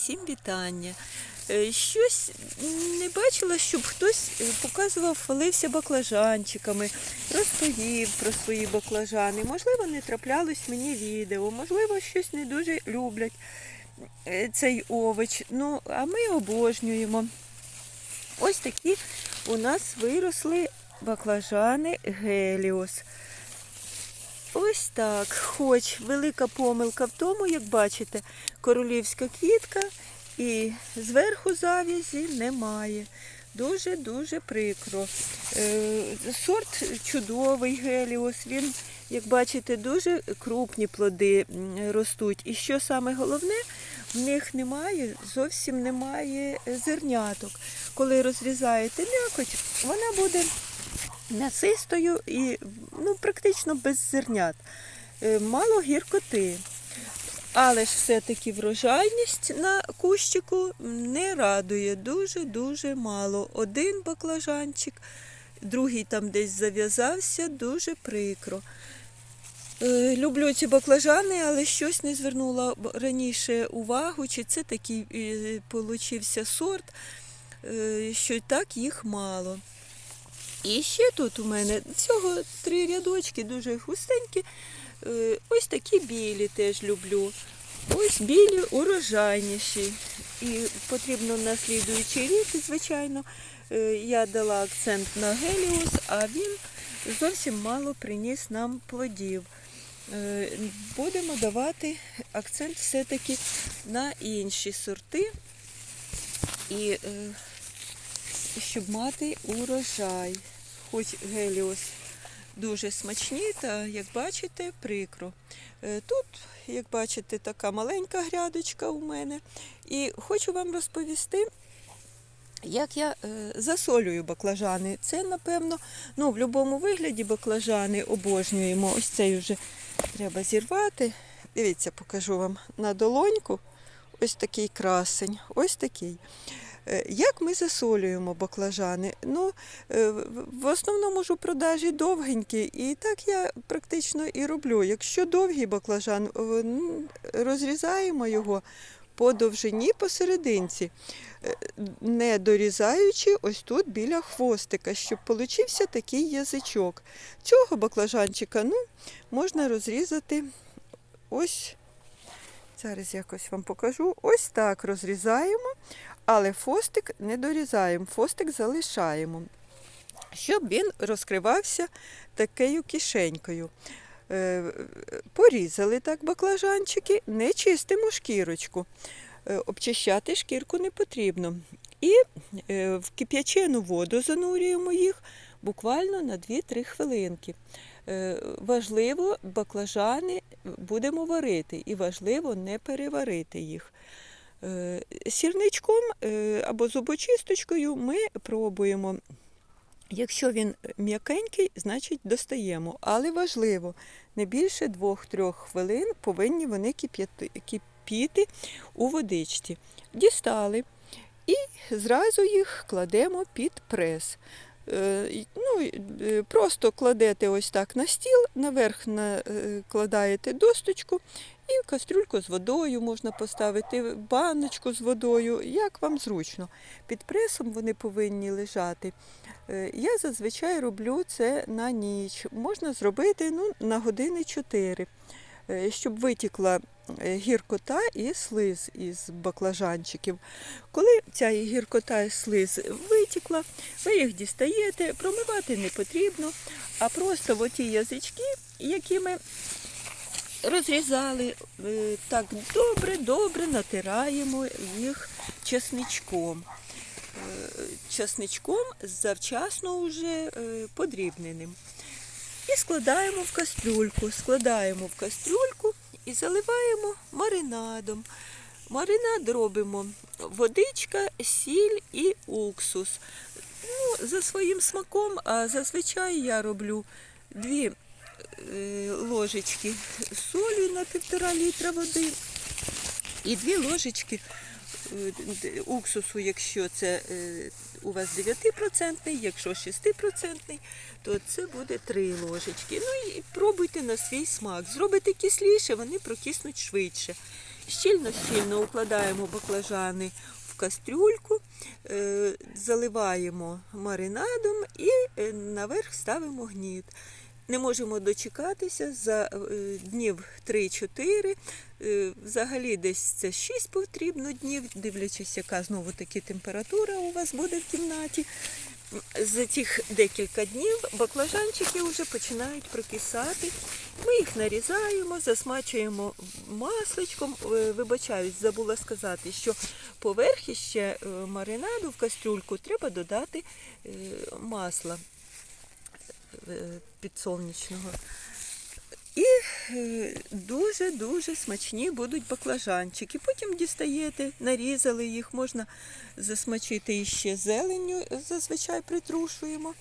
всім вітання. Е, Щось не бачила, щоб хтось е, показував, хвалився баклажанчиками, розповів про свої баклажани. Можливо, не траплялось мені відео, можливо, щось не дуже люблять е, цей овоч. Ну, а ми обожнюємо. Ось такі у нас виросли баклажани Геліос. Ось так. Хоч велика помилка в тому, як бачите, королівська квітка і зверху завязі немає. Дуже-дуже прикро. Е, Сорт чудовий геліос. Він, як бачите, дуже крупні плоди ростуть. І що саме головне, в них немає, зовсім немає зерняток. Коли розрізаєте м'якоть, вона буде м'ясистою і ну, практично без зернят. Е, Мало гіркоти. Але ж все-таки врожайність на кущику не радує. Дуже-дуже мало. Один баклажанчик, другий там десь зав'язався, дуже прикро. Е, Люблю ці баклажани, але щось не звернула раніше увагу, чи це такий е, получився сорт, що так їх мало. І ще тут у мене всього три рядочки, дуже густенькі. Е, Ось такі білі теж люблю. Ось білі урожайніші. І потрібно на слідуючий рік, звичайно. Е, Я дала акцент на геліус, а він зовсім мало приніс нам плодів. Е, Будемо давати акцент все-таки на інші сорти. І щоб мати урожай. Хоч геліос дуже смачні, та, як бачите, прикро. Е, Тут, як бачите, така маленька грядочка у мене. І хочу вам розповісти, як я е, засолюю баклажани. Це, напевно, ну, в будь-якому вигляді баклажани обожнюємо. Ось цей вже треба зірвати. Дивіться, покажу вам на долоньку. Ось такий красень, ось такий. Е, Як ми засолюємо баклажани? Ну, е, в- основному ж у продажі довгенькі, і так я практично і роблю. Якщо довгий баклажан, ну, розрізаємо його по довжині посерединці, е, не дорізаючи ось тут біля хвостика, щоб получився такий язичок. Цього баклажанчика ну, можна розрізати ось. Зараз якось вам покажу. Ось так розрізаємо, але фостик не дорізаємо, фостик залишаємо, щоб він розкривався такою кишенькою. Е, Порізали так баклажанчики, не чистимо шкірочку. Е, Обчищати шкірку не потрібно. І е, в кип'ячену воду занурюємо їх буквально на 2-3 хвилинки. Важливо, баклажани будемо варити, і важливо не переварити їх. Е, Сірничком е, або зубочисточкою ми пробуємо. Якщо він м'якенький, значить достаємо. Але важливо, не більше 2-3 хвилин повинні вони кипіти у водичці. Дістали і зразу їх кладемо під прес. Е, Ну, е, просто кладете ось так на стіл, наверх накладаєте досточку і кастрюльку з водою можна поставити, баночку з водою, як вам зручно. Під пресом вони повинні лежати. Е, Я зазвичай роблю це на ніч. Можна зробити ну, на години 4, е, щоб витікла е, гіркота і слиз із баклажанчиків. Коли ця гіркота і слиз витікла, ви їх дістаєте, промивати не потрібно, а просто в оті язички, які ми розрізали, е, так добре-добре натираємо їх чесничком. Е, Чесничком завчасно вже е, подрібненим. І складаємо в кастрюльку. Складаємо в кастрюльку і заливаємо маринадом. Маринад робимо водичка, сіль і уксус. Ну, за своїм смаком, а зазвичай я роблю дві е, ложечки солі на півтора літра води і дві ложечки е, уксусу, якщо це е, у вас 9%, якщо 6%, то це буде 3 ложечки. Ну і пробуйте на свій смак. Зробите кисліше, вони прокиснуть швидше. Щільно-щільно укладаємо баклажани в кастрюльку, е, заливаємо маринадом і е, наверх ставимо гніт. Не можемо дочекатися за е, днів 3-4. Е, Взагалі десь це 6 потрібно днів, дивлячись, яка знову таки температура у вас буде в кімнаті. За цих декілька днів баклажанчики вже починають прокисати. Ми їх нарізаємо, засмачуємо масличком. Е, Вибачаюсь, забула сказати, що поверх іще е, маринаду в кастрюльку треба додати масла підсолнечного. І е, дуже-дуже смачні будуть баклажанчики. Потім дістаєте, нарізали їх, можна засмачити іще зеленню, зазвичай притрушуємо.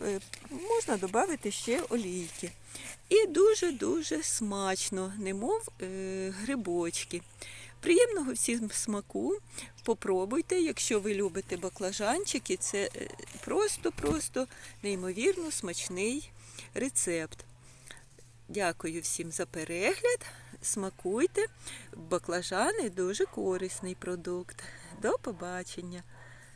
Е, Можна додати ще олійки. І дуже-дуже смачно, немов е, грибочки. Приємного всім смаку. Попробуйте, якщо ви любите баклажанчики, це е, просто-просто неймовірно смачний рецепт. Дякую всім за перегляд. Смакуйте. Баклажани дуже корисний продукт. До побачення!